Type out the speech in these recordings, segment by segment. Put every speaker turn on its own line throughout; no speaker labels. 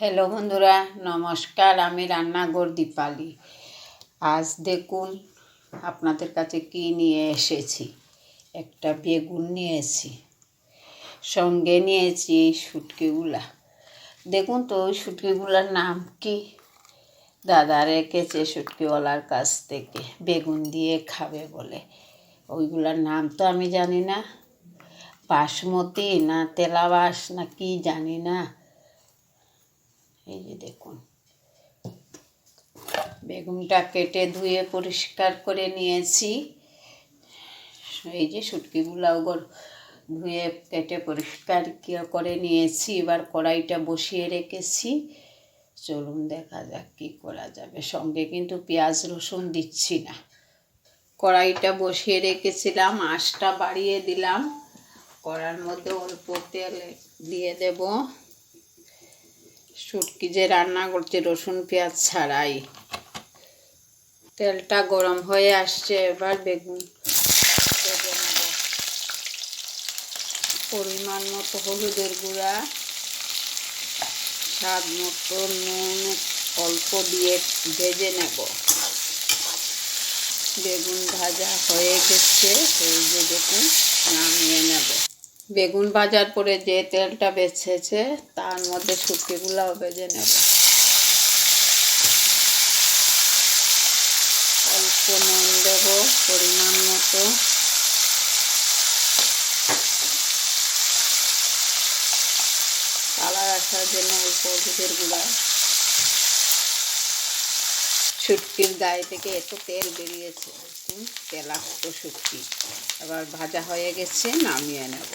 Hello বন্ধুরা, নমস্কার, আমি রান্নাঘর দীপালি। আজ দেখুন আপনাদের কাছে কি নিয়ে এসেছি। একটা বেগুন নিয়েছি, সঙ্গে নিয়েছি এই শুটকিগুলা। দেখুন তো, ওই শুটকিগুলার নাম কি? দাদা রেখেছে শুটকিওয়ালার কাছ থেকে, বেগুন দিয়ে খাবে বলে। ওইগুলার নাম তো আমি জানি না। বাসমতি না তেলাবাস না কি জানি না। এই যে দেখুন। বেগুনটা কেটে ধুয়ে পরিষ্কার করে নিয়েছি। এই যে শুটকিগুলো ওগর ধুয়ে কেটে পরিষ্কার করে নিয়েছি। এবার কড়াইটা বসিয়ে রেখেছি। চলুন দেখা যাক কী করা যাবে। সঙ্গে কিন্তু পেঁয়াজ রসুন দিচ্ছি না। কড়াইটা বসিয়ে রেখেছিলাম, আঁশটা বাড়িয়ে দিলাম। কড়ার মধ্যে অল্প তেল দিয়ে দেব। শুটকি যে রান্না করছে, রসুন, পেঁয়াজ ছাড়াই। তেলটা গরম হয়ে আসছে, এবার বেগুন পরিমাণ মতো হলুদের গুঁড়া, স্বাদ মতো নুন, অল্প দিয়ে ভেজে নেব। বেগুন ভাজা হয়ে গেছে, এই যে দেখুন, নামিয়ে নেব। বেগুন বাজার পরে যে তেলটা বেছেছে, তার মধ্যে শুটকিগুলাও ভেজে নেব। অল্প নুন দেব পরিমাণ মতো। কালার আসার জন্য অল্প হলুদের গুঁড়া। শুটকির গায়ে থেকে এত তেল বেরিয়েছে। তেলাক্ত শুটকি। এবার ভাজা হয়ে গেছে, নামিয়ে নেব।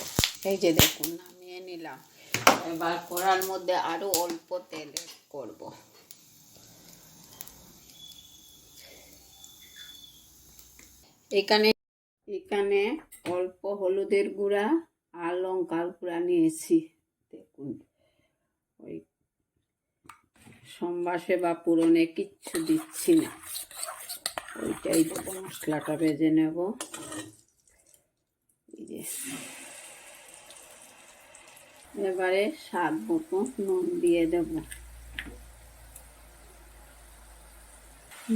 এই যে দেখুন, নামিয়ে নিলাম। এবার কড়ার মধ্যে আরও অল্প তেল করব। এখানে এখানে অল্প হলুদের গুঁড়া আর লঙ্কার গুঁড়া নিয়েছি। দেখুন। সম্বাসে বা পুরনে কিচ্ছু দিচ্ছি না। ওইটাই দেবো, মশলাটা ভেজে নেব। এবারে স্বাদ মতো নুন দিয়ে দেব।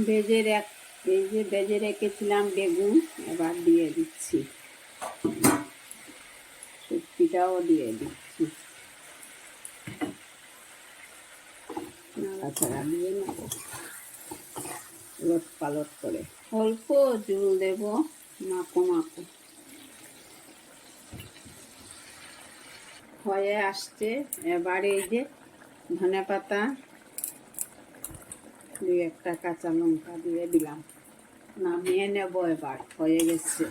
ভেজে রাখ, এই যে ভেজে রেখেছিলাম বেগুন, এবার দিয়ে দিচ্ছি। শুটকিটাও দিয়ে দিচ্ছি। নাড়াচাড়া দিয়ে নেব লট পালট করে অল্প জল দেব মাখো মাখো হয়ে আসছে এবারে এই যে ধনে পাতা দুই একটা কাঁচা লঙ্কা দিয়ে দিলাম নামিয়ে নেব এবার হয়ে গেছে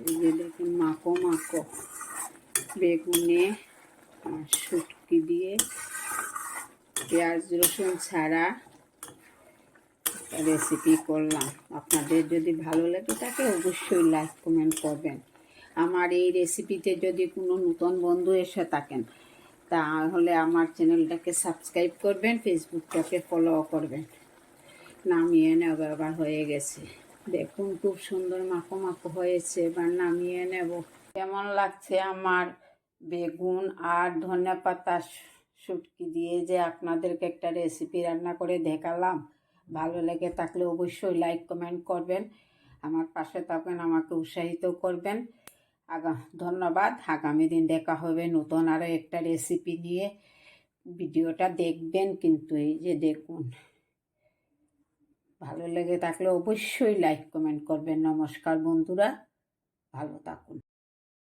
এই যে দেখুন মাখো মাখো। বেগুনে আর শুটকি দিয়ে পেঁয়াজ, রসুন ছাড়া রেসিপি করলাম। আপনাদের যদি ভালো লাগে তাকে অবশ্যই লাইক কমেন্ট করবেন। আমার এই রেসিপিতে যদি কোনো নতুন বন্ধু এসে থাকেন, তাহলে আমার চ্যানেলটাকে সাবস্ক্রাইব করবেন ফেসবুকটাকে ফলো করবেন। নামিয়ে নেব এবার হয়ে গেছে। দেখুন, খুব সুন্দর মাখো মাখো হয়েছে, এবার নামিয়ে নেব। কেমন লাগছে আমার বেগুন আর ধনে পাতা শুটকি দিয়ে যে আপনাদেরকে একটা রেসিপি রান্না করে দেখালাম, ভালো লেগে থাকলে অবশ্যই লাইক কমেন্ট করবেন, আমার পাশে থাকবেন, আমাকে উৎসাহিত করবেন। আগা, ধন্যবাদ, আগামী দিন দেখা হবে নতুন আরও একটা রেসিপি নিয়ে। ভিডিওটা দেখবেন কিন্তু এই যে দেখুন। ভালো লেগে থাকলে অবশ্যই লাইক কমেন্ট করবেন। নমস্কার বন্ধুরা, ভালো থাকুন।